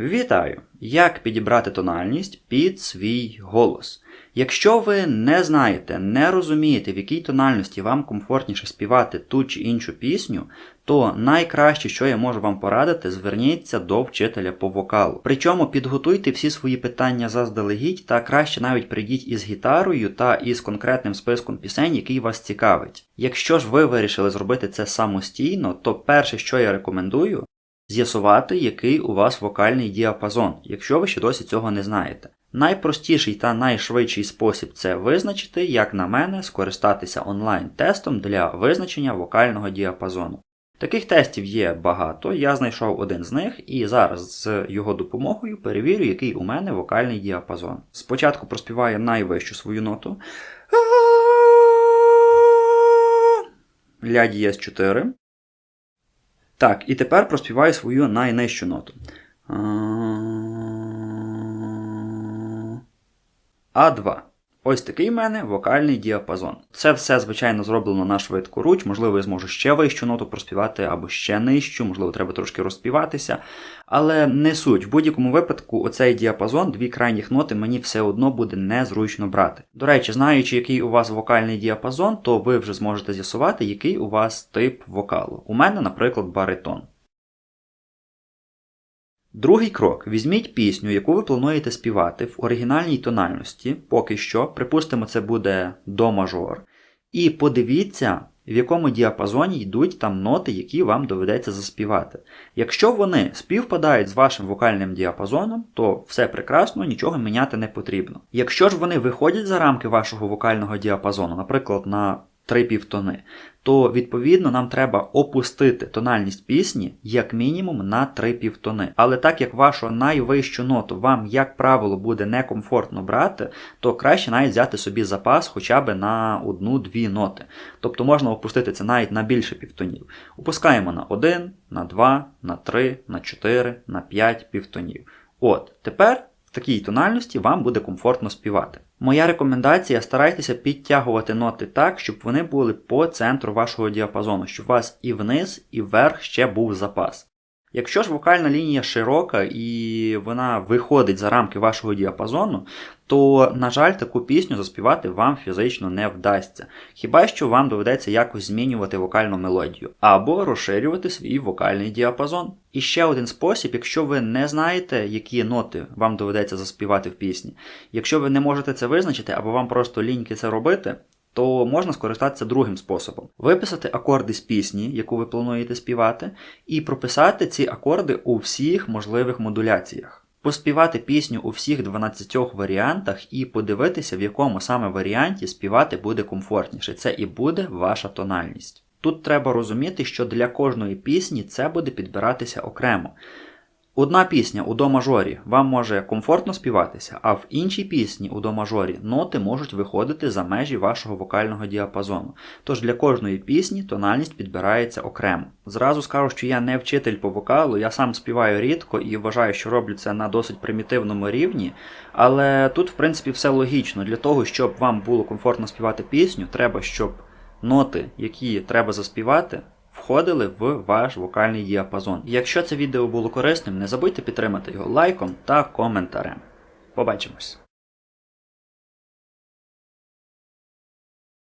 Вітаю! Як підібрати тональність під свій голос? Якщо ви не знаєте, не розумієте, в якій тональності вам комфортніше співати ту чи іншу пісню, то найкраще, що я можу вам порадити, зверніться до вчителя по вокалу. Причому підготуйте всі свої питання заздалегідь та краще навіть прийдіть із гітарою та із конкретним списком пісень, який вас цікавить. Якщо ж ви вирішили зробити це самостійно, то перше, що я рекомендую, з'ясувати, який у вас вокальний діапазон, якщо ви ще досі цього не знаєте. Найпростіший та найшвидший спосіб це визначити, як на мене, скористатися онлайн-тестом для визначення вокального діапазону. Таких тестів є багато, я знайшов один з них і зараз з його допомогою перевірю, який у мене вокальний діапазон. Спочатку проспіваю найвищу свою ноту. Ля дієс 4. Так, і тепер проспіваю свою найнижчу ноту. А2. Ось такий в мене вокальний діапазон. Це все, звичайно, зроблено на швидку руч. Можливо, я зможу ще вищу ноту проспівати або ще нижчу, можливо, треба трошки розпіватися. Але не суть. В будь-якому випадку, оцей діапазон, дві крайніх ноти, мені все одно буде незручно брати. До речі, знаючи, який у вас вокальний діапазон, то ви вже зможете з'ясувати, який у вас тип вокалу. У мене, наприклад, баритон. Другий крок. Візьміть пісню, яку ви плануєте співати в оригінальній тональності, поки що, припустимо, це буде до мажор. І подивіться, в якому діапазоні йдуть там ноти, які вам доведеться заспівати. Якщо вони співпадають з вашим вокальним діапазоном, то все прекрасно, нічого міняти не потрібно. Якщо ж вони виходять за рамки вашого вокального діапазону, наприклад, на три півтони, то відповідно нам треба опустити тональність пісні як мінімум на три півтони. Але так як вашу найвищу ноту вам, як правило, буде некомфортно брати, то краще навіть взяти собі запас хоча б на одну-дві ноти. Тобто можна опустити це навіть на більше півтонів. Опускаємо на 1, на 2, на 3, на 4, на 5 півтонів. От, тепер в такій тональності вам буде комфортно співати. Моя рекомендація старайтеся підтягувати ноти так, щоб вони були по центру вашого діапазону, щоб у вас і вниз, і вверх ще був запас. Якщо ж вокальна лінія широка і вона виходить за рамки вашого діапазону, то, на жаль, таку пісню заспівати вам фізично не вдасться. Хіба що вам доведеться якось змінювати вокальну мелодію або розширювати свій вокальний діапазон. І ще один спосіб, якщо ви не знаєте, які ноти вам доведеться заспівати в пісні, якщо ви не можете це визначити, або вам просто ліньки це робити, то можна скористатися другим способом: виписати акорди з пісні, яку ви плануєте співати, і прописати ці акорди у всіх можливих модуляціях. Поспівати пісню у всіх 12 варіантах і подивитися, в якому саме варіанті співати буде комфортніше. Це і буде ваша тональність. Тут треба розуміти, що для кожної пісні це буде підбиратися окремо. Одна пісня у до мажорі вам може комфортно співатися, а в іншій пісні у до мажорі ноти можуть виходити за межі вашого вокального діапазону. Тож для кожної пісні тональність підбирається окремо. Зразу скажу, що я не вчитель по вокалу, я сам співаю рідко і вважаю, що роблю це на досить примітивному рівні. Але тут, в принципі, все логічно. Для того, щоб вам було комфортно співати пісню, треба, щоб ноти, які треба заспівати, входили в ваш вокальний діапазон. Якщо це відео було корисним, не забудьте підтримати його лайком та коментарем. Побачимось!